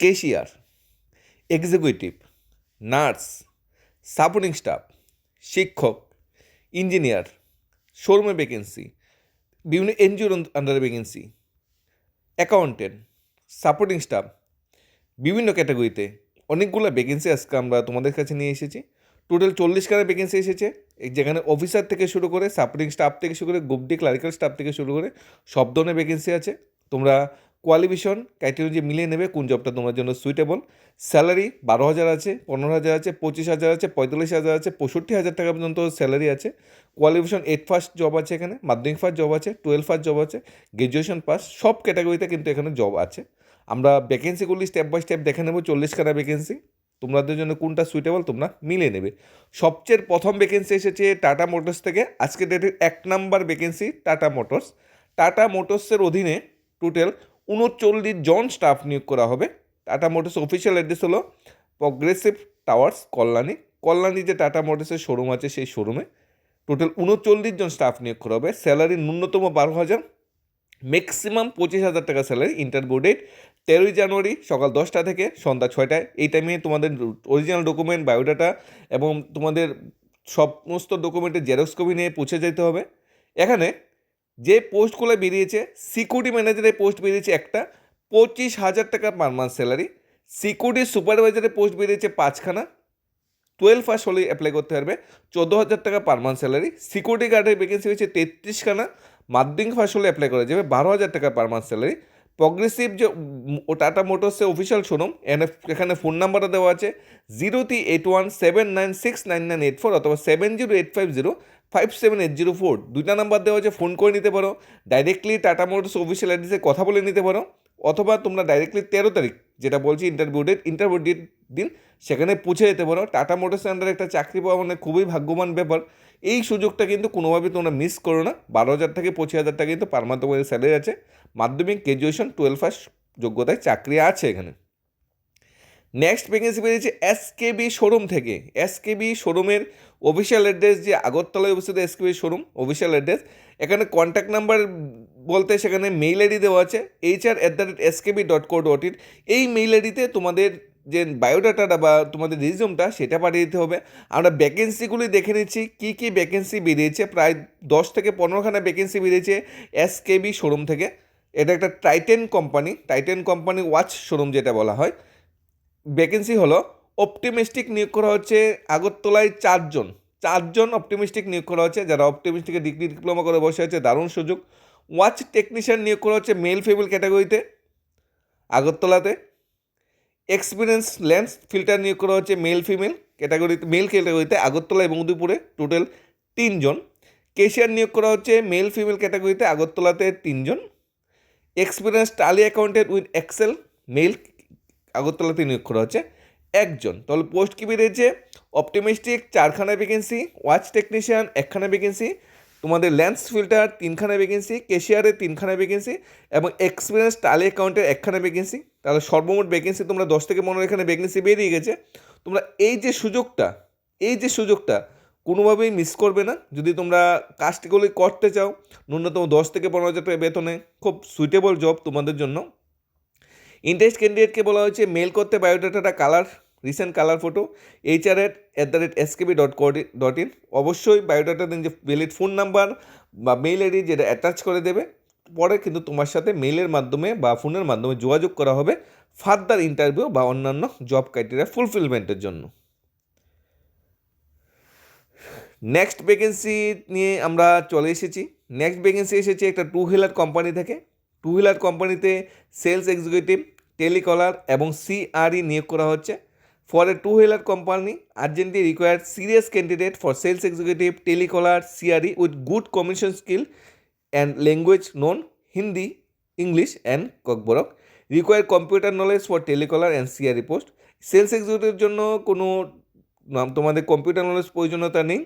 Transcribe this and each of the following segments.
Cashier, executive, nurse, supporting staff, শিক্ষক, engineer, শোরুমে vacancy, বিভিন্ন এনজিওর আন্ডারে ভ্যাকেন্সি, অ্যাকাউন্টেন্ট, সাপোর্টিং স্টাফ, বিভিন্ন ক্যাটাগরিতে অনেকগুলো ভ্যাকেন্সি আজকে আমরা তোমাদের কাছে নিয়ে এসেছি। টোটাল চল্লিশখানা ভ্যাকেন্সি এসেছে। যেখানে অফিসার থেকে শুরু করে সাপোর্টিং স্টাফ থেকে শুরু করে গ্রুপ ডি ক্লারিক্যাল স্টাফ থেকে শুরু করে সব ধরনের ভ্যাকেন্সি আছে। তোমরা কোয়ালিফিকেশন ক্রাইটেরিয়া মিলিয়ে নেবে কোন জবটা তোমার জন্য সুইটেবল স্যালারি বারো হাজার আছে, পনেরো হাজার আছে, পঁচিশ হাজার আছে, পঁয়তাল্লিশ হাজার আছে, পঁয়ষট্টি হাজার টাকা পর্যন্ত স্যালারি আছে। কোয়ালিফিকেশন এইট ফার্স্ট জব আছে এখানে, মাধ্যমিক ফার্স্ট জব আছে টুয়েলভ ফার্স্ট জব আছে গ্র্যাজুয়েশন পাস সব ক্যাটাগরিতে কিন্তু এখানে জব আছে। আমরা ভ্যাকেন্সিগুলি স্টেপ বাই স্টেপ দেখে নেব চল্লিশখানা ভ্যাকেন্সি তোমাদের জন্য কোনটা সুইটেবল তোমরা মিলিয়ে নেবে। সবচেয়ে প্রথম ভ্যাকেন্সি এসেছে টাটা মোটরস থেকে আজকে ডেটের এক number vacancy Tata Motors Tata মোটরসের অধীনে টোটাল উনচল্লিশ জন স্টাফ নিয়োগ করা হবে। টাটা মোটরস অফিসিয়াল অ্যাড্রেস হলো প্রগ্রেসিভ টাওয়ার্স কল্যাণী। কল্যাণী যে টাটা মোটরসের শোরুম আছে, সেই শোরুমে টোটাল উনচল্লিশ জন স্টাফ নিয়োগ করা হবে। স্যালারি ন্যূনতম বারো হাজার। ম্যাক্সিমাম পঁচিশ হাজার টাকা স্যালারি ইন্টারভিউ ডেট তেরোই জানুয়ারি সকাল দশটা থেকে সন্ধ্যা ছয়টায়। এই টাইমে তোমাদের অরিজিনাল ডকুমেন্ট বায়োডাটা এবং তোমাদের সমস্ত ডকুমেন্টের জেরক্স কপি নিয়ে পৌঁছে যেতে হবে। এখানে যে পোস্টগুলো বেরিয়েছে সিকিউরিটি ম্যানেজারের পোস্ট বেরিয়েছে একটা, পঁচিশ হাজার টাকা পার মান্থ স্যালারি সিকিউরিটি সুপারভাইজারের পোস্ট বেরিয়েছে পাঁচখানা টুয়েলভ ফার্স্ট হলে অ্যাপ্লাই করতে পারবে, চোদ্দ হাজার টাকা পার মান্থ স্যালারি সিকিউরিটি গার্ডের ভ্যাকেন্সি হয়েছে তেত্রিশখানা, মাধ্যমিক ফার্স্ট হলে অ্যাপ্লাই করা যাবে বারো হাজার টাকা পার মান্থ স্যালারি প্রগ্রেসিভ যে টাটা মোটরসের অফিসিয়াল শোরুম এখানে ফোন নাম্বারটা দেওয়া আছে zero three eight one seven nine six nine nine eight four অথবা seven zero eight five zero five seven eight zero four দুইটা নাম্বার দেওয়া আছে ফোন করে নিতে পারো। ডাইরেক্টলি টাটা মোটরস অফিসিয়াল অ্যাড্রেসে কথা বলে নিতে পারো। অথবা তোমরা ডাইরেক্টলি তেরো তারিখ, যেটা বলছি ইন্টারভিউ ডেট ইন্টারভিউ ডেট দিন, সেখানে পৌঁছে যেতে পারো। টাটা মোটরসের আন্ডারে একটা চাকরি পাওয়া মানে খুবই ভাগ্যবান ব্যাপার। এই সুযোগটা কিন্তু কোনোভাবেই তোমরা মিস করো না। বারো হাজার থেকে পঁচিশ হাজার টাকা কিন্তু পার মান্থ করে স্যালারি আছে। মাধ্যমিক গ্র্যাজুয়েশন টুয়েলভ ফার্স্ট যোগ্যতায় চাকরি আছে এখানে। নেক্সট ভ্যাকেন্সি বেরিয়েছে এসকেবি শোরুম থেকে। এসকেবি শোরুমের অফিসিয়াল অ্যাড্রেস যে আগরতলায় অবস্থিত এসকেবি শোরুম অফিসিয়াল অ্যাড্রেস এখানে কন্ট্যাক্ট নাম্বার বলতে সেখানে মেইল আইডি দেওয়া আছে। H R at the rate SKB dot co dot in এই মেইল আইডিতে তোমাদের যে বায়োডাটাটা বা তোমাদের রিজিউমটা সেটা পাঠিয়ে দিতে হবে। আমরা ভ্যাকেন্সিগুলি দেখে নিচ্ছি, কী কী ভ্যাকেন্সি বেরিয়েছে। প্রায় দশ থেকে পনেরোখানা ভ্যাকেন্সি বেরিয়েছে এসকেবি শোরুম থেকে। এটা একটা Titan company Titan company watch showroom যেটা বলা হয়। ভ্যাকেন্সি হলো অপটিমিস্টিক নিয়োগ করা হচ্ছে আগরতলায় চারজন। চারজন অপটিমিস্টিক নিয়োগ করা হচ্ছে। যারা অপটিমিস্টিকে ডিগ্রি ডিপ্লোমা করে বসে আছে, দারুণ সুযোগ। ওয়াচ টেকনিশিয়ান নিয়োগ করা হচ্ছে মেল ফিমেল ক্যাটাগরিতে আগরতলাতে। এক্সপিরিয়েন্স লেন্স ফিল্টার নিয়োগ করা হচ্ছে মেল ফিমেল ক্যাটাগরিতে মেল ক্যাটাগরিতে আগরতলা এবং উদয়পুরে টোটাল তিনজন। কেশিয়ার নিয়োগ করা হচ্ছে মেল ফিমেল ক্যাটাগরিতে আগরতলাতে তিনজন। Experience Tally accountant with Excel male আগরতলাতে নিয়োগ করা হচ্ছে। একজন। তাহলে পোস্ট কি বেরিয়েছে? অপটিমিস্টিক চারখানা ভ্যাকেন্সি ওয়াচ টেকনিশিয়ান একখানা ভ্যাকেন্সি তোমাদের ল্যান্স ফিল্টার তিনখানা ভ্যাকেন্সি কেশিয়ারের তিনখানা ভ্যাকেন্সি এবং এক্সপিরিয়েন্স টালি অ্যাকাউন্টের একখানা ভ্যাকেন্সি তাহলে সর্বমোট ভ্যাকেন্সি তোমরা দশ থেকে পনেরো এখানে ভ্যাকেন্সি বেরিয়ে গেছে। তোমরা এই যে সুযোগটা, এই যে সুযোগটা কোনোভাবেই মিস করবে না। যদি তোমরা কাজটিগুলি করতে চাও, ন্যূনতম দশ থেকে পনেরো হাজার টাকা বেতনে, খুব সুইটেবল জব তোমাদের জন্য। ইন্টারেস্ট ক্যান্ডিডেটকে বলা হয়েছে মেল করতে বায়োডাটাটা colour recent colour photo HR at at the rate SKB dot dot in অবশ্যই বায়োডাটা দিন যে ভ্যালিড ফোন নাম্বার বা মেইল আইডি যেটা অ্যাটাচ করে দেবে, পরে কিন্তু তোমার সাথে মেইলের মাধ্যমে বা ফোনের মাধ্যমে যোগাযোগ করা হবে ফার্দার ইন্টারভিউ বা অন্যান্য জব ক্রাইটেরিয়া ফুলফিলমেন্টের জন্য। নেক্সট ভ্যাকেন্সি নিয়ে আমরা চলে এসেছি। নেক্সট ভ্যাকেন্সি এসেছে একটা টু হুইলার কোম্পানি থেকে। টু হুইলার কোম্পানিতে সেলস এক্সিকিউটিভ, টেলিকলার এবং সিআরই নিয়োগ করা হচ্ছে। For a two wheeler company urgently required serious candidate for sales executive telecaller CRE with good communication skill and language known Hindi, English and Kokborok. Require computer knowledge for telecaller and CRE post sales এক্সিকিউটিভের জন্য কোনো তোমাদের computer knowledge প্রয়োজনীয়তা নেই।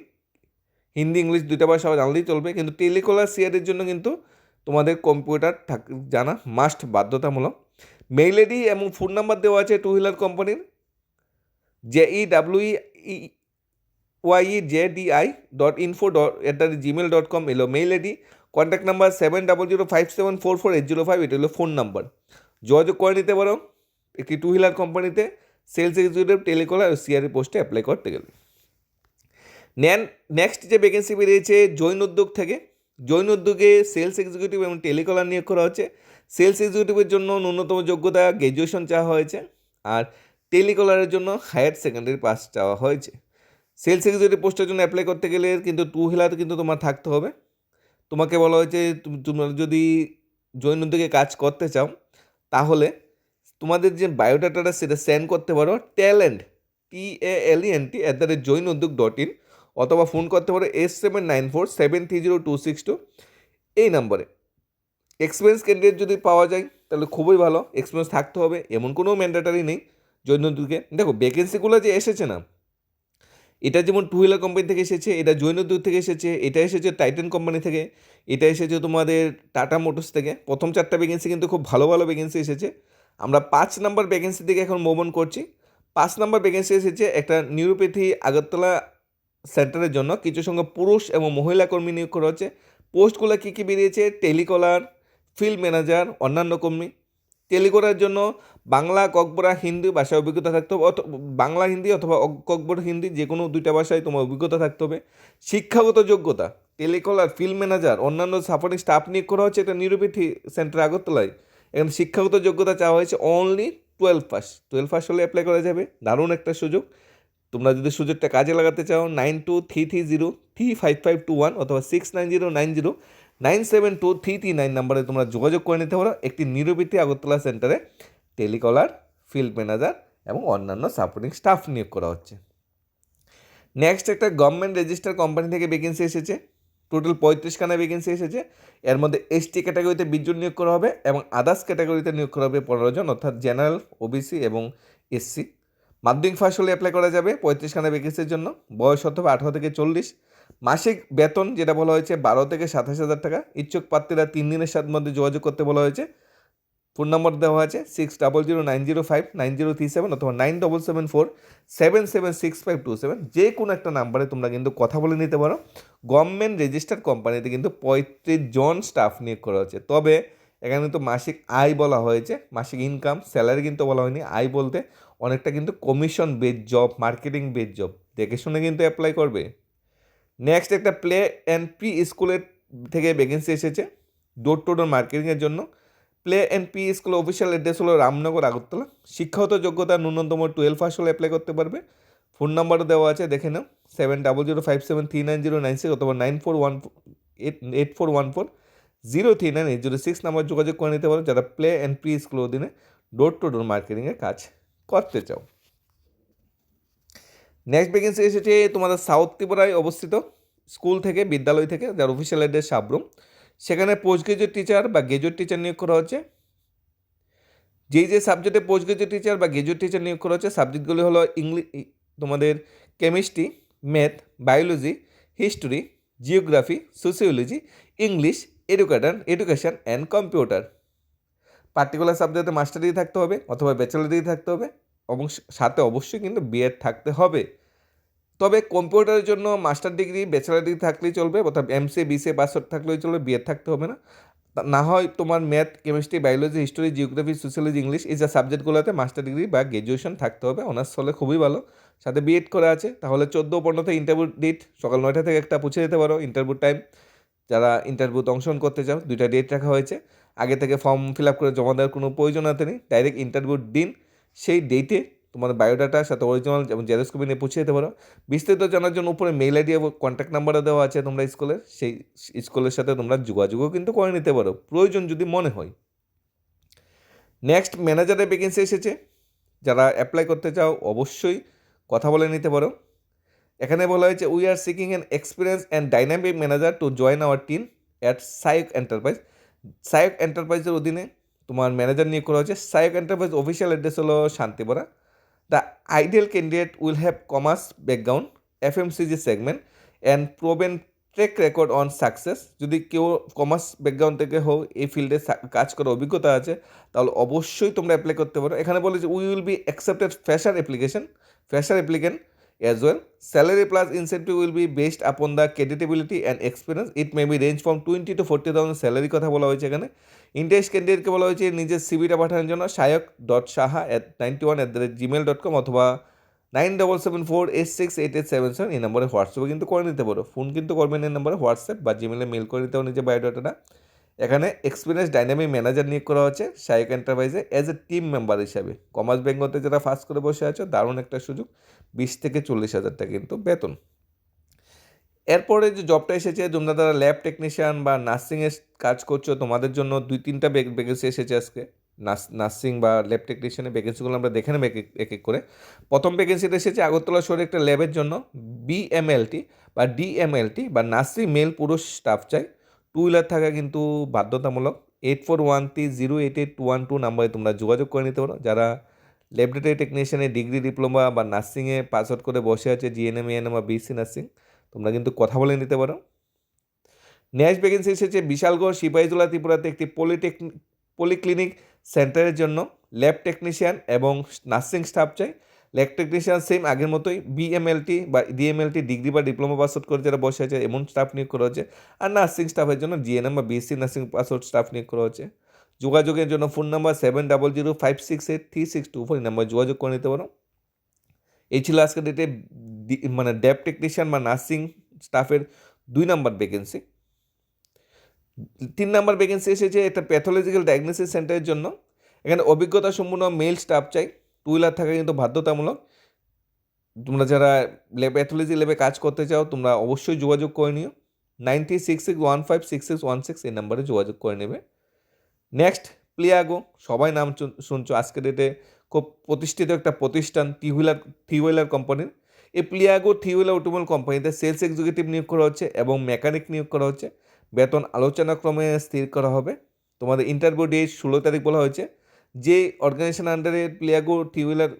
Hindi, English দুইটা ভাষা জানলেই চলবে, কিন্তু টেলিকলার সিআরের জন্য কিন্তু তোমাদের কম্পিউটার থাক, জানা মাস্ট বাধ্যতামূলক। মেইল আইডি এবং ফোন নাম্বার দেওয়া আছে টু হুইলার কোম্পানির J E W E Y E J D I dot info dot at the Gmail dot com এলো mail ID contact number seven double zero five seven four four eight zero five এটা হলো phone number যোগাযোগ করে নিতে পারো, একটি two wheeler কোম্পানিতে sales executive telecaller ও সিআরই পোস্টে অ্যাপ্লাই করতে গেলে। নেন নেক্সট যে ভ্যাকেন্সি বেরিয়েছে, জৈন উদ্যোগ থেকে জৈন উদ্যোগে সেলস এক্সিকিউটিভ এবং টেলিকলার নিয়োগ করা হচ্ছে। সেলস এক্সিকিউটিভের জন্য ন্যূনতম যোগ্যতা গ্র্যাজুয়েশন চাওয়া হয়েছে আর টেলিকলারের জন্য হায়ার সেকেন্ডারি পাস চাওয়া হয়েছে। সেলস এক্সিকিউটিভ পোস্টের জন্য অ্যাপ্লাই করতে গেলে কিন্তু টু হুইলার কিন্তু তোমার থাকতে হবে। তোমাকে বলা হয়েছে তুমি, তোমরা যদি জৈন উদ্যোগে কাজ করতে চাও, তাহলে তোমাদের যে বায়োডাটাটা সেটা সেন্ড করতে পারো talent T A L N T at the rate Jain Udyog dot in অথবা ফোন করতে পারো S seven nine four seven three zero two six two. এই নাম্বারে। এক্সপিরিয়েন্স ক্যান্ডিডেট যদি পাওয়া যায়, তাহলে খুবই ভালো। এক্সপিরিয়েন্স থাকতে হবে, এমন কোনো ম্যান্ডেটারি নেই। জৈন উদ্যোগে দেখো ভ্যাকেন্সিগুলো যে এসেছে না, এটা যেমন টু হুইলার কোম্পানি থেকে এসেছে, এটা জৈন উদ্যোগ থেকে এসেছে, এটা এসেছে টাইটান কোম্পানি থেকে, এটা এসেছে তোমাদের টাটা মোটরস থেকে। প্রথম চারটা ভ্যাকেন্সি কিন্তু খুব ভালো ভালো ভ্যাকেন্সি এসেছে। আমরা পাঁচ নাম্বার ভ্যাকেন্সি থেকে এখন মুভ অন করছি। পাঁচ নাম্বার ভ্যাকেন্সি এসেছে একটা নিউরোপ্যাথি আগরতলা সেন্টারের জন্য কিছু সঙ্গে পুরুষ এবং মহিলা কর্মী নিয়োগ করা হচ্ছে। পোস্টগুলো কী কী বেরিয়েছে? টেলিকলার, ফিল্ড ম্যানেজার, অন্যান্য কর্মী। টেলিকলার জন্য বাংলা, ককবরা, হিন্দি ভাষায় অভিজ্ঞতা থাকতে হবে বাংলা, হিন্দি অথবা ককবরা, হিন্দি যে কোনো দুইটা ভাষায় তোমার অভিজ্ঞতা থাকতে হবে। শিক্ষাগত যোগ্যতা। টেলিকলার, ফিল্ড ম্যানেজার, অন্যান্য সাপোর্টিং স্টাফ নিয়োগ করা হচ্ছে এটা নিরুপেথি সেন্টার আগরতলায়। এখানে শিক্ষাগত যোগ্যতা চাওয়া হয়েছে only twelve pass twelve pass হলে অ্যাপ্লাই করা যাবে। দারুণ একটা সুযোগ। তোমরা যদি সুযোগটা কাজে লাগাতে চাও, nine two three three zero, three five five two one অথবা six nine zero nine zero, nine seven two three three nine নাম্বারে তোমরা যোগাযোগ করে নিতে পারো একটি নিরুপীতি আগরতলা সেন্টারে টেলিকলার, ফিল্ড ম্যানেজার এবং অন্যান্য সাপোর্টিং স্টাফ নিয়োগ করা হচ্ছে। নেক্সট একটা গভর্নমেন্ট রেজিস্টার কোম্পানি থেকে ভ্যাকেন্সি এসেছে টোটাল পঁয়ত্রিশখানা ভ্যাকেন্সি এসেছে, এর মধ্যে এসটি ক্যাটাগরিতে বিশ জন নিয়োগ করা হবে এবং আদার্স ক্যাটাগরিতে নিয়োগ করা হবে পনেরো জন, অর্থাৎ জেনারেল ওবিসি এবং এসসি মাধ্যমিক ফার্স্ট হলে অ্যাপ্লাই করা যাবে পঁয়ত্রিশ পঁয়ত্রিশখানা ভ্যাকেন্সির জন্য। বয়স হবে আঠারো থেকে চল্লিশ। মাসিক বেতন যেটা বলা হয়েছে বারো থেকে সাতাশ হাজার টাকা। ইচ্ছুক প্রার্থীরা তিন দিনের সাথে মধ্যে যোগাযোগ করতে বলা হয়েছে। ফোন নম্বর দেওয়া আছে six double zero nine zero five nine zero three seven অথবা nine double seven four seven seven six five two seven যে কোনো একটা নাম্বারে তোমরা কিন্তু কথা বলে নিতে পারো। গভর্নমেন্ট রেজিস্টার্ড কোম্পানিতে কিন্তু পঁয়ত্রিশ জন স্টাফ নিয়োগ করা হয়েছে। তবে এখানে কিন্তু মাসিক আয় বলা হয়েছে। মাসিক ইনকাম স্যালারি কিন্তু বলা হয়নি। আয় বলতে অনেকটা কিন্তু commission base job marketing base job দেখে শুনে কিন্তু অ্যাপ্লাই করবে। নেক্সট একটা প্লে অ্যান্ড প্রি স্কুলের থেকে ভ্যাকেন্সি এসেছে ডোর টু ডোর মার্কেটিংয়ের জন্য। Play and P school official address হলো রামনগর, আগরতলা। শিক্ষাগত যোগ্যতা ন্যূনতম টুয়েলভ পাস হলে অ্যাপ্লাই করতে পারবে। ফোন নাম্বারও দেওয়া আছে, দেখে নাও। Seven double zero five seven three nine zero nine six অথবা nine four one eight eight four one four zero three nine eight zero six number যোগাযোগ করে নিতে পারো, যারা প্লে অ্যান্ড পি স্কুল অধীনে ডোর টু ডোর মার্কেটিংয়ের কাজ। করতে চাও। নেক্সট ভ্যাকেন্সি এসেছে তোমাদের সাউথ ত্রিপুরায় অবস্থিত স্কুল থেকে, বিদ্যালয় থেকে, যার অফিসিয়াল অ্যাড্রেস সাবরুম। সেখানে পোস্ট গ্রাজুয়েট টিচার বা গ্রাজুয়েট টিচার নিয়োগ করা হচ্ছে। যেই যে সাবজেক্টে পোস্ট গ্রাজুয়েট টিচার বা গ্রাজুয়েট টিচার নিয়োগ করা হচ্ছে সাবজেক্টগুলি হলো ইংলিশ তোমাদের chemistry math biology history geography sociology English educator education and computer particular সাবজেক্টে মাস্টার ডিগ্রি থাকতে হবে অথবা ব্যাচেলার ডিগ্রি থাকতে হবে। এবং সাথে অবশ্যই কিন্তু বিএড থাকতে হবে। তবে কম্পিউটারের জন্য মাস্টার ডিগ্রি, ব্যাচেলার ডিগ্রি থাকলেই চলবে, অর্থাৎ এমসিএ বিসিএ পাস থাকলেই চলবে বিএড থাকতে হবে না। না হয় তোমার math chemistry biology history geography sociology English এই যে সাবজেক্টগুলোতে মাস্টার ডিগ্রি বা গ্র্যাজুয়েশন থাকতে হবে অনার্স হলে খুবই ভালো। সাথে বিএড করা আছে, তাহলে চোদ্দ পনেরোতে ইন্টারভিউ ডেট সকাল নয়টা থেকে একটা পুছে যেতে পারো ইন্টারভিউ টাইম যারা ইন্টারভিউতে অংশগ্রহণ করতে চাও দুইটা ডেট রাখা হয়েছে। আগে থেকে ফর্ম ফিল আপ করে জমা দেওয়ার কোনো প্রয়োজনীয়তা নেই ডাইরেক্ট ইন্টারভিউর দিন। সেই ডেটে তোমার বায়োডাটার সাথে অরিজিনাল এবং জেরক্স কপি নিয়ে পৌঁছে দিতে পারো। বিস্তারিত জানার জন্য উপরে মেইল আইডি এবং কন্ট্যাক্ট নাম্বারও দেওয়া আছে তোমরা স্কুলের সেই স্কুলের সাথে তোমরা যোগাযোগও কিন্তু করে নিতে পারো। প্রয়োজন যদি মনে হয়। নেক্সট ম্যানেজারের ভ্যাকেন্সি এসেছে। যারা অ্যাপ্লাই করতে চাও, অবশ্যই কথা বলে নিতে পারো। এখানে বলা হয়েছে we are seeking an experience and dynamic manager to join our team at Sayak enterprise Sayak এন্টারপ্রাইজের অধীনে তোমার ম্যানেজার নিয়োগ করা হয়েছে। সাইক এন্টারপ্রাইজ অফিসিয়াল অ্যাড্রেস হলো Shantipara the ideal candidate will have commerce background F M CG segment and proven track record on success যদি কেউ commerce background থেকে হোক, এই ফিল্ডে কাজ করার অভিজ্ঞতা আছে, তাহলে অবশ্যই তোমরা অ্যাপ্লাই করতে পারো। এখানে বলে যে we will be accepted fresher application fresher applicant as well. Salary plus incentive will be based upon the creditability and experience. It may be range from twenty to forty thousand salary কথা বলা হয়েছে এখানে interest ক্যান্ডিডেটকে বলা হয়েছে, নিজের সিভিটা পাঠানোর জন্য Sayak dot Saha at ninety one at the rate Gmail dot com অথবা nine double seven four eight six eight eight seven seven এই নম্বরে হোয়াটসঅ্যাপে কিন্তু করে নিতে পারো ফোন কিন্তু করবেন এই নম্বরে হোয়াটসঅ্যাপ বা জিমেলে মেল করে নিতে নিজের বায়োডাটাটা এখানে এক্সপিরিয়েন্স ডাইনামিক ম্যানেজার নিয়োগ করা হচ্ছে সায়ক এন্টারপ্রাইজে অ্যাজ এ টিম মেম্বার হিসাবে। কমার্স বেঙ্গলতে যারা ফার্স্ট করে বসে আছো, দারুণ একটা সুযোগ। বিশ থেকে চল্লিশ হাজার টাকা কিন্তু বেতন। এরপরে যে জবটা এসেছে, তোমরা যারা ল্যাব টেকনিশিয়ান বা নার্সিংয়ের কাজ করছ, তোমাদের জন্য দুই তিনটা ভ্যাকেন্সি এসেছে আজকে। নার্সিং বা ল্যাব টেকনিশিয়ানের ভ্যাকেন্সিগুলো আমরা দেখে নেব এক, এক- এক এক করে। প্রথম ভ্যাকেন্সিটা এসেছে আগরতলা শহরে একটা ল্যাবের জন্য বিএমএলটি বা ডিএমএলটি বা নার্সিং মেল পুরুষ স্টাফ চাই। টু হুইলার থাকা কিন্তু বাধ্যতামূলক। Eight four one three zero eight eight one two নাম্বারে তোমরা যোগাযোগ করে নিতে পারো। যারা ল্যাবরেটরি টেকনিশিয়ানে ডিগ্রি, ডিপ্লোমা বা নার্সিংয়ে পাস আউট করে বসে আছে জিএনএম ইএনএম বা বিএসসি নার্সিং, তোমরা কিন্তু কথা বলে নিতে পারো। নেক্সট ভ্যাকেন্সি এসেছে বিশালগড় সিপাহীজলা ত্রিপুরাতে একটি পলিটেকনিক পলিক্লিনিক সেন্টারের জন্য। ল্যাব টেকনিশিয়ান এবং নার্সিং স্টাফ চাই। ল্যাব টেকনিশিয়ান সেম আগের মতোই বিএমএলটি বা ডিএমএলটি ডিগ্রি বা ডিপ্লোমা পাস আউট করে যারা বসে আছে, এমন স্টাফ নিয়োগ করা হচ্ছে। আর নার্সিং স্টাফের জন্য জিএনএম বা BSc nursing pass out staff নিয়োগ করা হচ্ছে। যোগাযোগের জন্য phone number seven double zero five six eight three six two four এই নাম্বার যোগাযোগ করে নিতে পারো। এই ছিল আজকের ডেটে মানে ড্যাব টেকনিশিয়ান বা নার্সিং স্টাফের দুই নাম্বার ভ্যাকেন্সি তিন নাম্বার ভ্যাকেন্সি এসেছে, এটা প্যাথোলজিক্যাল ডায়াগনোসিস সেন্টারের জন্য। এখানে অভিজ্ঞতা সম্পূর্ণ মেল স্টাফ চাই। টু হুইলার থাকা কিন্তু বাধ্যতামূলক। তোমরা যারা ল্যাব প্যাথোলজি ল্যাবে কাজ করতে চাও, তোমরা অবশ্যই যোগাযোগ করে নিও। Ninety six six one five six six one six এই নাম্বারে যোগাযোগ করে নেবে। নেক্সট প্লিয়াগো সবাই নাম শুনছো আজকে ডেটে খুব প্রতিষ্ঠিত একটা প্রতিষ্ঠান টি হুইলার থ্রি হুইলার কোম্পানির এই প্লিয়াগো থ্রি হুইলার অটোমোবাইল কোম্পানিতে সেলস এক্সিকিউটিভ নিয়োগ করা হচ্ছে এবং মেকানিক নিয়োগ করা হচ্ছে। বেতন আলোচনাক্রমে স্থির করা হবে। তোমাদের ইন্টারভিউ ডেট ষোলো তারিখ বলা হয়েছে। যে অর্গানাইজেশন আন্ডারে প্লিয়াগো থ্রি হুইলার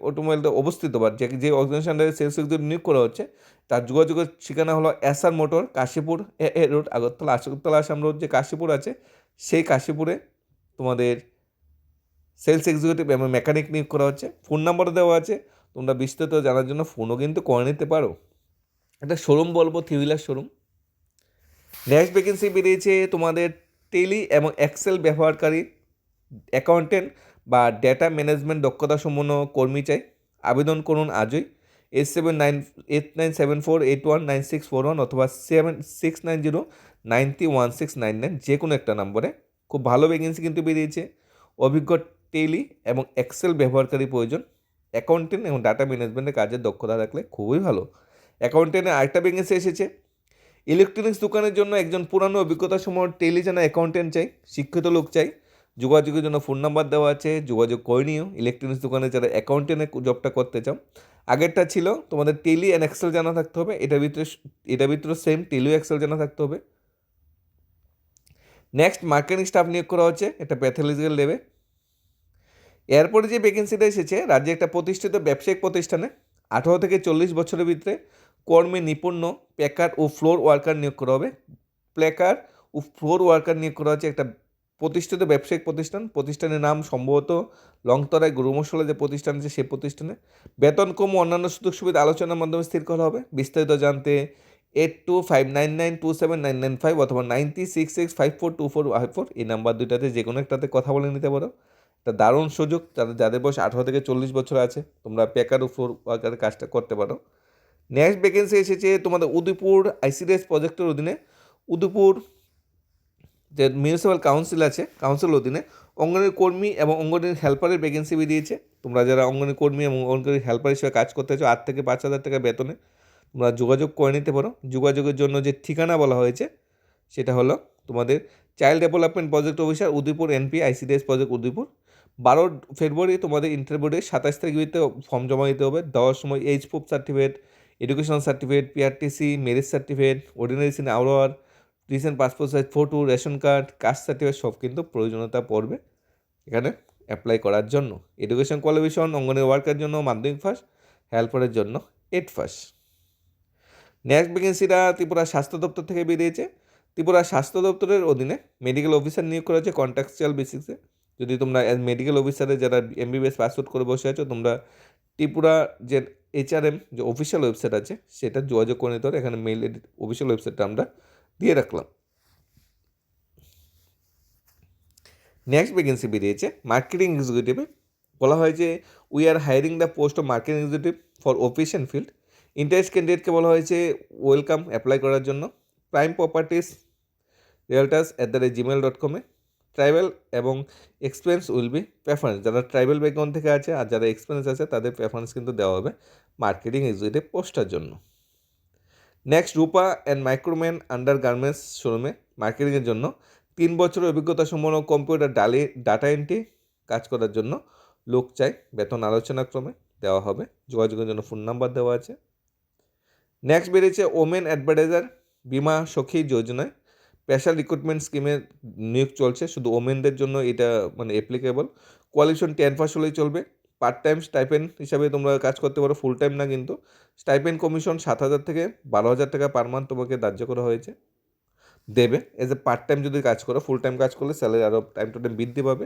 অবস্থিত বা যে যে অর্গানাইজেশন আন্ডারে সেলস এক্সিকিউটিভ নিয়োগ করা হচ্ছে, তার যোগাযোগের ঠিকানা হলো SR motor Kashipur, A A road Agartala Agartala Assam road যে কাশীপুর আছে, সেই কাশীপুরে তোমাদের সেলস এক্সিকিউটিভ এবং মেকানিক নিয়োগ করা হচ্ছে। ফোন নাম্বার দেওয়া আছে, তোমরা বিস্তারিত জানার জন্য ফোনও কিন্তু করে নিতে পারো। একটা শোরুম বলব three wheeler showroom next vacancy বেরিয়েছে তোমাদের টেলি এবং এক্সেল ব্যবহারকারী অ্যাকাউন্টেন্ট বা ডেটা ম্যানেজমেন্ট দক্ষতা সম্পন্ন কর্মী চাই, আবেদন করুন আজই eight seven nine eight nine seven four eight one nine six four one অথবা seven six nine zero ninety one six nine nine যে কোনো একটা নম্বরে। খুব ভালো ভ্যাকেন্সি কিন্তু বেরিয়েছে। অভিজ্ঞ টেলি এবং এক্সেল ব্যবহারকারী প্রয়োজন। অ্যাকাউন্টেন্ট এবং ডাটা ম্যানেজমেন্টের কাজের দক্ষতা থাকলে খুবই ভালো। অ্যাকাউন্টেন্টের আরেকটা ভ্যাকেন্সি এসেছে। ইলেকট্রনিক্স দোকানের জন্য একজন পুরানো অভিজ্ঞতা সময় টেলি জানা অ্যাকাউন্টেন্ট চাই, শিক্ষিত লোক চাই। যোগাযোগের জন্য ফোন নাম্বার দেওয়া আছে, যোগাযোগ করে নিও। ইলেকট্রনিক্স দোকানে যারা অ্যাকাউন্টেন্টের জবটা করতে চাও। আগেরটা ছিল তোমাদের টেলি অ্যান্ড এক্সেল জানা থাকতে হবে। এটার ভিতরে এটার ভিতরে সেম টেলি এক্সেল জানা থাকতে হবে। নেক্সট মার্কেটিং স্টাফ নিয়োগ করা হচ্ছে। এটা প্যাথোলজিক্যাল লেবে এরপরে যে ভ্যাকেন্সিটা এসেছে, রাজ্যে একটা প্রতিষ্ঠিত ব্যবসায়িক প্রতিষ্ঠানে, আঠারো থেকে চল্লিশ বছরের ভিতরে কর্মে নিপুণ্য প্যাকার ও ফ্লোর ওয়ার্কার নিয়োগ করা হবে। প্লেকার ও ফ্লোর ওয়ার্কার নিয়োগ করা হচ্ছে। একটা প্রতিষ্ঠিত ব্যবসায়িক প্রতিষ্ঠান, প্রতিষ্ঠানের নাম সম্ভবত লংতরায় গুরু মশলা যে প্রতিষ্ঠান আছে সেই প্রতিষ্ঠানে। বেতন কম ও অন্যান্য সুযোগ সুবিধা আলোচনার মাধ্যমে স্থির করা হবে। বিস্তারিত জানতে eight two five nine nine two seven nine nine five অথবা ninety six six five four two four five four এই নাম্বার দুইটাতে যে কোনো একটাতে কথা বলে নিতে পারো। একটা দারুণ সুযোগ, যাদের যাদের বয়স আঠারো থেকে চল্লিশ বছর আছে, তোমরা প্যাকার ও ফ্লোর ওয়ার্কারের কাজটা করতে পারো। নেক্সট ভ্যাকেন্সি এসেছে তোমাদের উদয়পুর আইসিডিএস প্রজেক্টের অধীনে। উদয়পুর যে মিউনিসিপ্যাল কাউন্সিল আছে কাউন্সিল অধীনে অঙ্গনের কর্মী এবং অঙ্গনের হেল্পারের ভ্যাকেন্সি বেরিয়েছে। তোমরা যারা অঙ্গনের কর্মী এবং অঙ্গনের হেল্পার হিসেবে কাজ করতে চাও, আট থেকে পাঁচ হাজার টাকা বেতনে তোমরা যোগাযোগ করে নিতে পারো। যোগাযোগের জন্য যে ঠিকানা বলা হয়েছে, সেটা হলো তোমাদের child development project officer Udaipur NP ICDS project Udaipur. বারো ফেব্রুয়ারি তোমাদের ইন্টারভিউ ডে সাতাশ তারিখ ফর্ম জমা দিতে হবে। দেওয়ার সময় age proof certificate educational certificate PRTC merit certificate ordinary seen our recent passport size, photo, ration card, caste certificate সব কিন্তু প্রয়োজনীয়তা পড়বে এখানে অ্যাপ্লাই করার জন্য। এডুকেশন কোয়ালিফিকেশন অঙ্গনের ওয়ার্কের জন্য, মাধ্যমিক ফার্স্ট হেল্পারের জন্য এইট ফার্স্ট নেক্সট ভ্যাকেন্সিটা ত্রিপুরা স্বাস্থ্য দপ্তর থেকে বেরিয়েছে। ত্রিপুরা স্বাস্থ্য দপ্তরের অধীনে মেডিকেল অফিসার নিয়োগ করা হয়েছে কন্ট্রাকচুয়াল বেসিসে যদি তোমরা অ্যাজ মেডিকেল অফিসারে যারা এমবিবিএস পাস আউট করে বসে আছো, তোমরা ত্রিপুরা যে এইচআরএম যে অফিসিয়াল ওয়েবসাইট আছে, সেটা যোগাযোগ করে নিতে হবে এখানে মেইল অফিসিয়াল ওয়েবসাইটটা আমরা দিয়ে রাখলাম। নেক্সট ভ্যাকেন্সি বেরিয়েছে মার্কেটিং এক্সিকিউটিভে বলা হয় যে we are hiring the post of marketing executive for official field interest ক্যান্ডিডেটকে বলা হয়েছে ওয়েলকাম অ্যাপ্লাই করার জন্য। Prime properties realtors at the rate Gmail dot কমে ট্রাইবেল এবং এক্সপিরিয়েন্স উইল বি প্রেফারেন্স যারা ট্রাইবেল ব্যাকগ্রাউন্ড থেকে আছে আর যারা এক্সপিরিয়েন্স আছে, তাদের প্রেফারেন্স কিন্তু দেওয়া হবে মার্কেটিং এক্সিকিউটিভ পোস্টার জন্য। Next Rupa and Microman under garments শোরুমে মার্কেটিংয়ের জন্য। তিন বছরের অভিজ্ঞতা সম্পন্ন কম্পিউটার ডালি ডাটা এন্ট্রি কাজ করার জন্য লোক চাই। বেতন আলোচনাক্রমে দেওয়া হবে। যোগাযোগের জন্য ফোন নাম্বার দেওয়া আছে। নেক্সট বেরিয়েছে ওমেন অ্যাডভার্টাইজার বিমা সখী যোজনায়। স্পেশাল রিক্রুটমেন্ট স্কিমের নিয়োগ চলছে। শুধু ওমেনদের জন্য এটা মানে অ্যাপ্লিকেবল কোয়ালিফিকেশন টেন পাস হলেই চলবে। পার্ট টাইম স্টাইপেন্ড হিসাবে তোমরা কাজ করতে পারো ফুল টাইম না কিন্তু। স্টাইপেন্ড কমিশন সাত হাজার থেকে বারো হাজার টাকা পার মান্থ তোমাকে ধার্য করা হয়েছে। দেবে এজ এ পার্ট টাইম যদি কাজ করো ফুল টাইম কাজ করলে স্যালারি আরও টাইম টু টাইম বৃদ্ধি পাবে।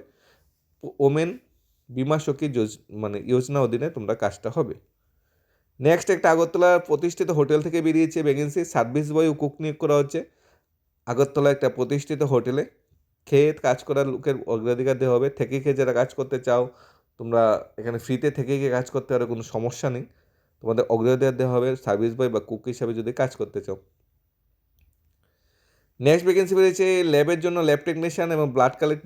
ওমেন, বিমা সখী মানে যোজনা অধীনে তোমরা কাজটা হবে। নেক্সট একটা আগরতলা প্রতিষ্ঠিত হোটেল থেকে বেরিয়েছে ভ্যাকেন্সি সার্ভিস বয় ও কুক নিয়োগ করা হচ্ছে। আগরতলা একটা প্রতিষ্ঠিত হোটেলে খেয়ে কাজ করার লোকের অগ্রাধিকার দেওয়া হবে। থেকে খেয়ে যারা কাজ করতে চাও তোমরা এখানে ফ্রিতে থেকে গিয়ে কাজ করতে পারো, কোনো সমস্যা নেই। তোমাদের অগ্রাধিকার দেওয়া হবে সার্ভিস বয় বা কুক হিসাবে যদি কাজ করতে চাও। নেক্সট ভ্যাকেন্সি বেরিয়েছে ল্যাবের জন্য ল্যাব টেকনিশিয়ান এবং ব্লাড কালেক্ট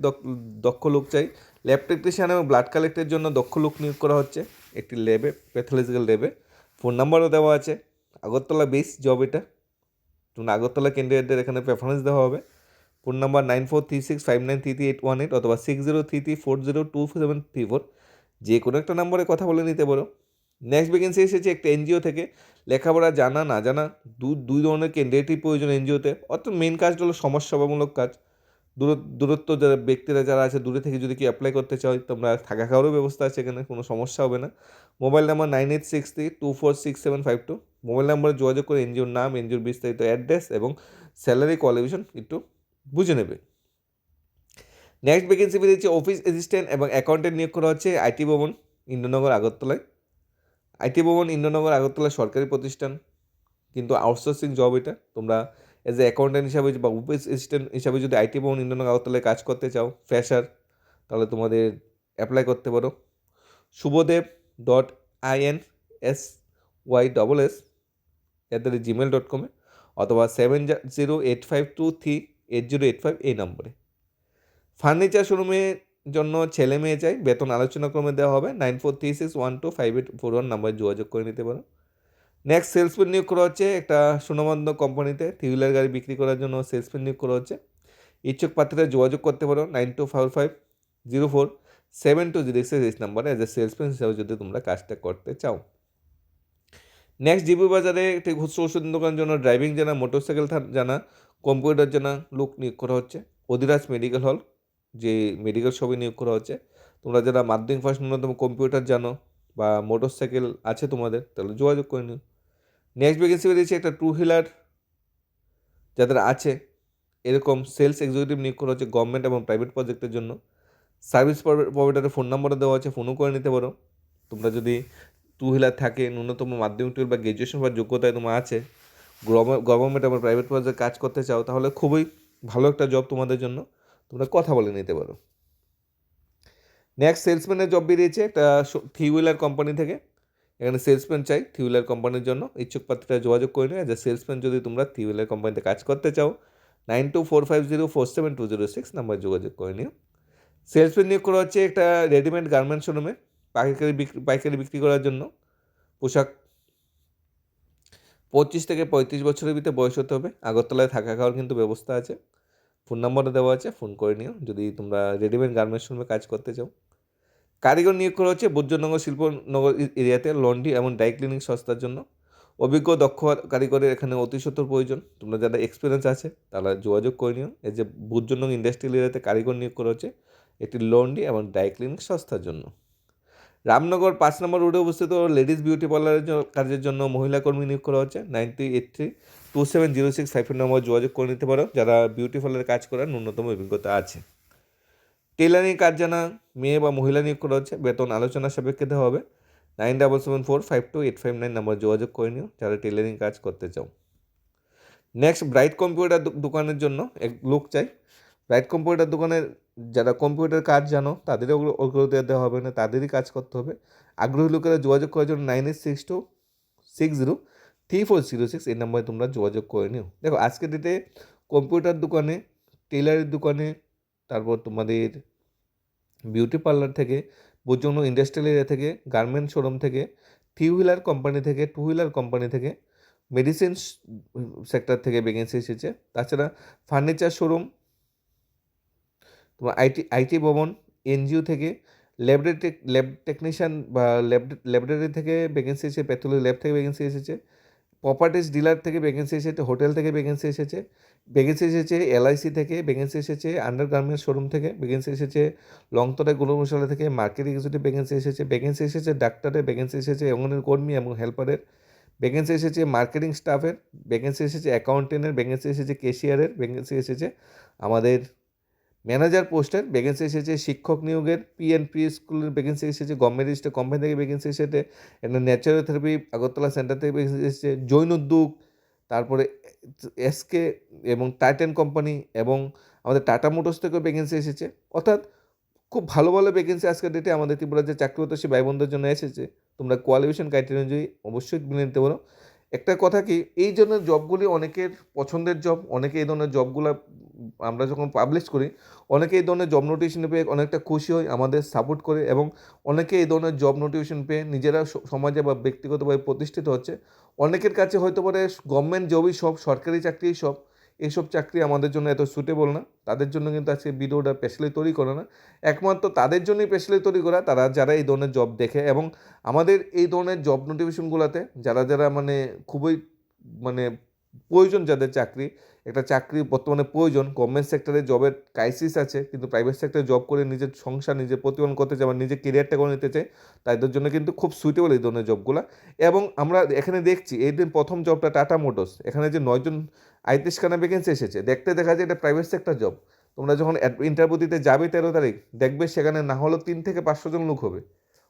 দক্ষ লোক চাই। ল্যাব টেকনিশিয়ান এবং ব্লাড কালেক্টের জন্য দক্ষ লোক নিয়োগ করা হচ্ছে একটি ল্যাবে প্যাথোলজিক্যাল ল্যাবে ফোন নাম্বারও দেওয়া আছে, আগরতলা বেস জব এটা। তোমরা আগরতলা ক্যান্ডিডেটদের এখানে প্রেফারেন্স দেওয়া হবে। Phone number nine four three six five nine three three eight one eight অথবা six zero three three four zero two seven three four যে কোনো একটা নম্বরে কথা বলে নিতে পারো। নেক্সট ভ্যাকেন্সি এসেছে একটা এনজিও থেকে। লেখাপড়া জানা, না জানা, দু, দুই ধরনের ক্যান্ডিডেটই প্রয়োজন এনজিওতে। অর্থাৎ মেন কাজটা হলো সমাজসেবামূলক কাজ। দূর দূরত্ব যারা, ব্যক্তিরা যারা আছে, দূরে থেকে যদি কি অ্যাপ্লাই করতে চাও তোমরা থাকা খাওয়ারও ব্যবস্থা আছে এখানে, কোনো সমস্যা হবে না। Mobile number nine eight six three two four six seven five two mobile নাম্বারে যোগাযোগ করে এনজিওর নাম, এনজিওর বিস্তারিত অ্যাড্রেস এবং স্যালারি কোয়ালিফিকেশন একটু বুঝে নেবে। নেক্সট ভ্যাকেন্সি বেরিয়েছে অফিস অ্যাসিস্ট্যান্ট এবং অ্যাকাউন্টেন্ট নিয়োগ করা হচ্ছে আইটি ভবন, ইন্দ্রনগর, আগরতলায়। আইটি ভবন, ইন্দ্রনগর আগরতলা সরকারি প্রতিষ্ঠান। কিন্তু আউটসোর্সিং জব এটা। তোমরা এজ এ অ্যাকাউন্টেন্ট হিসাবে বা অফিস অ্যাসিস্ট্যান্ট হিসাবে যদি আইটি ভবন, ইন্দ্রনগর, আগরতলায় কাজ করতে চাও ফ্রেশার তাহলে তোমাদের অ্যাপ্লাই করতে পারো। Shubhadeb dot I N S Y double S at the rate Gmail dot কমে অথবা seven zero eight five two three eight zero eight five এই নম্বরে ফার্নিচার শোরুমের জন্য ছেলে মেয়ে চাই, বেতন আলোচনা ক্রমে দেওয়া হবে nine four three six one two five eight four one নাম্বারে যোগাযোগ করে নিতে পারো। নেক্সট সেলসম্যান নিয়োগ করা হচ্ছে একটা সুনামন্ধ কোম্পানিতে থ্রি হুইলার গাড়ি বিক্রি করার জন্য সেলসম্যান নিয়োগ করা হচ্ছে। ইচ্ছুক প্রার্থীরা যোগাযোগ করতে পারো nine two five five zero four seven two zero six নাম্বারে অ্যাজ এ সেলসম্যান হিসাবে যদি তোমরা কাজটা করতে চাও। নেক্সট জিবি বাজারে একটি খুচরো ওষুধ দোকানের জন্য ড্রাইভিং জানা মোটরসাইকেল জানা কম্পিউটার জানা লোক নিয়োগ করা হচ্ছে। অধিরাজ মেডিকেল হল যে মেডিকেল শপে নিয়োগ করা হচ্ছে। তোমরা যারা মাধ্যমিক ফার্স্ট ন্যূনতম কম্পিউটার জানো বা মোটর সাইকেল আছে তোমাদের, তাহলে যোগাযোগ করে নিও। নেক্সট ভ্যাকেন্সি বেরিয়েছে একটা টু হুইলার যাদের আছে। এরকম সেলস এক্সিকিউটিভ নিয়োগ করা হচ্ছে গভর্নমেন্ট এবং প্রাইভেট প্রজেক্টের জন্য। সার্ভিস প্রোভাইডারের ফোন নাম্বারও দেওয়া আছে ফোনও করে নিতে পারো। তোমরা যদি টু হুইলার থাকে, ন্যূনতম মাধ্যমিক টুয়েলভ বা গ্র্যাজুয়েশন বা যোগ্যতায় তোমার আছে গভর্নমেন্ট এবং প্রাইভেট প্রজেক্ট কাজ করতে চাও, তাহলে খুবই ভালো একটা জব তোমাদের জন্য। তোমরা কথা বলে নিতে পারো। নেক্সট সেলসম্যানের জব বেরিয়েছে একটা থ্রি হুইলার কোম্পানি থেকে। এখানে সেলসম্যান চাই থ্রি হুইলার কোম্পানির জন্য। ইচ্ছুক প্রার্থীরা যোগাযোগ করে নিও যে সেলসম্যান যদি তোমরা থ্রি হুইলার কোম্পানিতে কাজ করতে চাও nine two four five zero four seven two zero six number যোগাযোগ করে নিও। সেলসম্যান নিয়োগ করা হচ্ছে একটা রেডিমেড গার্মেন্টস শোরুমে পাইকারি বিক্রি পাইকারি বিক্রি করার জন্য। পোশাক পঁচিশ থেকে পঁয়ত্রিশ বছরের ভিতরে বয়স হতে হবে। আগরতলায় থাকা খাওয়ার কিন্তু ব্যবস্থা আছে। ফোন নাম্বারও দেওয়া আছে ফোন করে নিও। যদি তোমরা রেডিমেড গার্মেন্টস শোরুমে কাজ করতে চাও। কারিগর নিয়োগ করা হচ্ছে বৈদ্যনগর শিল্পনগর এরিয়াতে লন্ড্রি এবং ডাই ক্লিনিং সংস্থার জন্য। অভিজ্ঞ দক্ষ কারিগরের এখানে অতি সত্তর প্রয়োজন। তোমরা যারা এক্সপিরিয়েন্স আছে, তারা যোগাযোগ করে নিও। এই যে বুধজনগর ইন্ডাস্ট্রিয়াল এরিয়াতে কারিগর নিয়োগ করা হচ্ছে একটি লন্ড্রি এবং ডাই ক্লিনিং সংস্থার জন্য। রামনগর পাঁচ নম্বর রোডে অবস্থিত লেডিস বিউটি পার্লারের কাজের জন্য মহিলা কর্মী নিয়োগ করা হচ্ছে। Nine three eight three two seven zero six five number যোগাযোগ করে নিতে পারো। যারা বিউটি পার্লারে কাজ করার ন্যূনতম অভিজ্ঞতা আছে। টেলারিং কাজ জানা মেয়ে বা মহিলা নিয়োগ করা হচ্ছে। বেতন আলোচনা সাপেক্ষে দেওয়া হবে। Nine double seven four five two eight five nine number যোগাযোগ করে নিও, যারা টেলারিং কাজ করতে চাও। নেক্সট ব্রাইট কম্পিউটার দোকানের জন্য এক লোক চাই। ব্রাইট কম্পিউটার দোকানের যারা কম্পিউটার কাজ জানো, তাদেরও ওগুলো দেওয়া হবে না, তাদেরই কাজ করতে হবে। আগ্রহী লোকেরা যোগাযোগ করার জন্য nine eight six two six zero three four zero six এই নাম্বারে তোমরা যোগাযোগ করে নিও। দেখো, আজকের ডেটে কম্পিউটার দোকানে টেলারের দোকানে, তারপর তোমাদের বিউটি পার্লার থেকে বোঝনো ইন্ডাস্ট্রিয়াল এরিয়া থেকে গার্মেন্ট শোরুম থেকে থ্রি হুইলার কোম্পানি থেকে টু হুইলার কোম্পানি থেকে মেডিসিন সেক্টর থেকে ভ্যাকেন্সি এসেছে। তাছাড়া ফার্নিচার শোরুম তোমার আইটি আইটি ভবন এনজিও থেকে ল্যাবরেটরি ল্যাব টেকনিশিয়ান বা ল্যাব ল্যাবরেটরি থেকে ভ্যাকেন্সি এসেছে প্যাথোলজি ল্যাব থেকে ভ্যাকেন্সি এসেছে। প্রপার্টিস ডিলার থেকে ভ্যাকেন্সি এসেছে হোটেল থেকে ভ্যাকেন্সি এসেছে ভ্যাকেন্সি এসেছে এলআইসি থেকে ভ্যাকেন্সি এসেছে আন্ডার গার্মেন্টস শোরুম থেকে ভ্যাকেন্সি এসেছে লংতরা গুলো মশলা থেকে মার্কেট এক্সিকিউটিভ ভ্যাকেন্সি এসেছে ভ্যাকেন্সি এসেছে ডাক্তারের ভ্যাকেন্সি এসেছে অঙ্গনের কর্মী এবং হেল্পারের ভ্যাকেন্সি এসেছে মার্কেটিং স্টাফের ভ্যাকেন্সি এসেছে অ্যাকাউন্টেন্টের ভ্যাকেন্সি এসেছে কেশিয়ারের ভ্যাকেন্সি এসেছে আমাদের ম্যানেজার পোস্টের ভ্যাকেন্সি এসেছে, শিক্ষক নিয়োগের পিএনপি স্কুলের ভ্যাকেন্সি এসেছে গভর্নমেন্ট রেজিস্টার কোম্পানি থেকে ভ্যাকেন্সি এসেছে ন্যাচারাল থেরাপি আগরতলা সেন্টার থেকে ভ্যাকেন্সি এসেছে জৈন উদ্যোগ তারপরে এসকে এবং টাইটান কোম্পানি এবং আমাদের টাটা মোটরস থেকেও ভ্যাকেন্সি এসেছে। অর্থাৎ খুব ভালো ভালো ভ্যাকেন্সি আজকের ডেটে আমাদের ত্রিপুরার যে চাকরি হতো, সে ভাই বোনদের জন্য এসেছে। তোমরা কোয়ালিফিকেশন ক্রাইটেরিয়া অনুযায়ী অবশ্যই মেনে নিতে পারো। একটা কথা কি, এই ধরনের জবগুলি অনেকের পছন্দের জব অনেকে এই ধরনের জবগুলো আমরা যখন পাবলিশ করি, অনেকে এই ধরনের জব নোটিফিকেশন পেয়ে অনেকটা খুশি হয় আমাদের সাপোর্ট করে এবং অনেকে এই ধরনের জব নোটিফিকেশন পেয়ে নিজেরা সমাজে বা ব্যক্তিগতভাবে প্রতিষ্ঠিত হচ্ছে। অনেকের কাছে হয়তো পারে গভর্নমেন্ট জবই সব, সরকারি চাকরি সব। এইসব চাকরি আমাদের জন্য এত সুটেবল না। তাদের জন্য কিন্তু আজকে ভিডিওটা স্পেশালি তৈরি করা না। একমাত্র তাদের জন্যই স্পেশালি তৈরি করা, তারা যারা এই ধরনের জব দেখে এবং আমাদের এই ধরনের জব নোটিফিকেশনগুলোতে যারা যারা মানে খুবই মানে প্রয়োজন যাদের চাকরি, একটা চাকরি বর্তমানে প্রয়োজন গভর্নমেন্ট সেক্টরে জবের ক্রাইসিস আছে, কিন্তু প্রাইভেট সেক্টরে জব করে নিজের সংসার, নিজের প্রতিপালন করতে চায় বা নিজের কেরিয়ারটা করে নিতে চায়, তাদের জন্য কিন্তু খুব সুইটেবল এই ধরনের জবগুলো এবং আমরা এখানে দেখছি, এই দিন প্রথম জবটা টাটা মোটরস এখানে যে নয়জন আইতিশ খানা ভ্যাকেন্সি এসেছে, দেখতে দেখা যায় এটা প্রাইভেট সেক্টর জব তোমরা যখন ইন্টারভিউ দিতে যাবে তেরো তারিখ, দেখবে সেখানে না হলেও তিন থেকে পাঁচশো জন লোক হবে।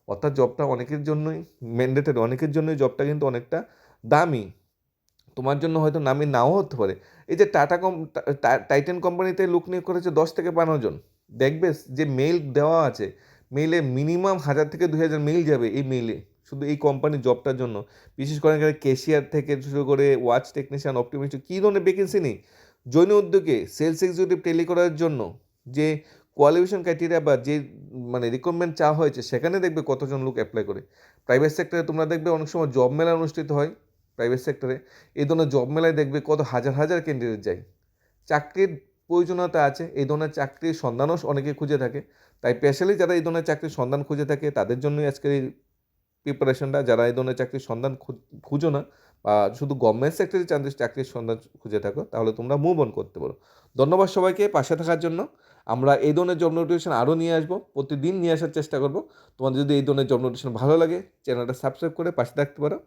অর্থাৎ জবটা অনেকের জন্যই ম্যান্ডেটরি অনেকের জন্যই জবটা কিন্তু অনেকটা দামি। তোমার জন্য হয়তো নামি নাও হতে পারে। এই যে টাটা কম টাইটান কোম্পানিতে লোক নিয়োগ করেছে দশ থেকে বারো জন। দেখবে যে মেইল দেওয়া আছে মেইলে মিনিমাম হাজার থেকে দুই হাজার মেইল যাবে এই মেইলে শুধু এই কোম্পানির জবটার জন্য। বিশেষ করে এখানে ক্যাশিয়ার থেকে শুরু করে ওয়াচ টেকনিশিয়ান অপটিমিস্ট কী ধরনের ভ্যাকেন্সি নেই। জৈন উদ্যোগে সেলস এক্সিকিউটিভ টেলি করার জন্য যে কোয়ালিফিকেশন ক্রাইটেরিয়া বা যে মানে রিকোয়ারমেন্ট চাওয়া হয়েছে, সেখানে দেখবে কতজন লোক অ্যাপ্লাই করে। প্রাইভেট সেক্টরে তোমরা দেখবে অনেক সময় জব মেলা অনুষ্ঠিত হয়। প্রাইভেট সেক্টরে এই ধরনের জব মেলায় দেখবে কত হাজার হাজার ক্যান্ডিডেট যায়। চাকরির প্রয়োজনীয়তা আছে, এই ধরনের চাকরির সন্ধানও অনেকে খুঁজে থাকে। তাই স্পেশালি যারা এই ধরনের চাকরির সন্ধান খুঁজে থাকে, তাদের জন্যই আজকের এই প্রিপারেশনটা যারা এই ধরনের চাকরির সন্ধান খুঁজো না বা শুধু গভর্নমেন্ট সেক্টরে চাকরির চাকরির সন্ধান খুঁজে থাকো, তাহলে তোমরা মুভ অন করতে পারো। ধন্যবাদ সবাইকে পাশে থাকার জন্য। আমরা এই ধরনের জব নোটিফিকেশন আরও নিয়ে আসব, প্রতিদিন নিয়ে আসার চেষ্টা করব। তোমাদের যদি এই ধরনের জব নোটিফিকেশন ভালো লাগে চ্যানেলটা সাবস্ক্রাইব করে পাশে থাকতে পারো।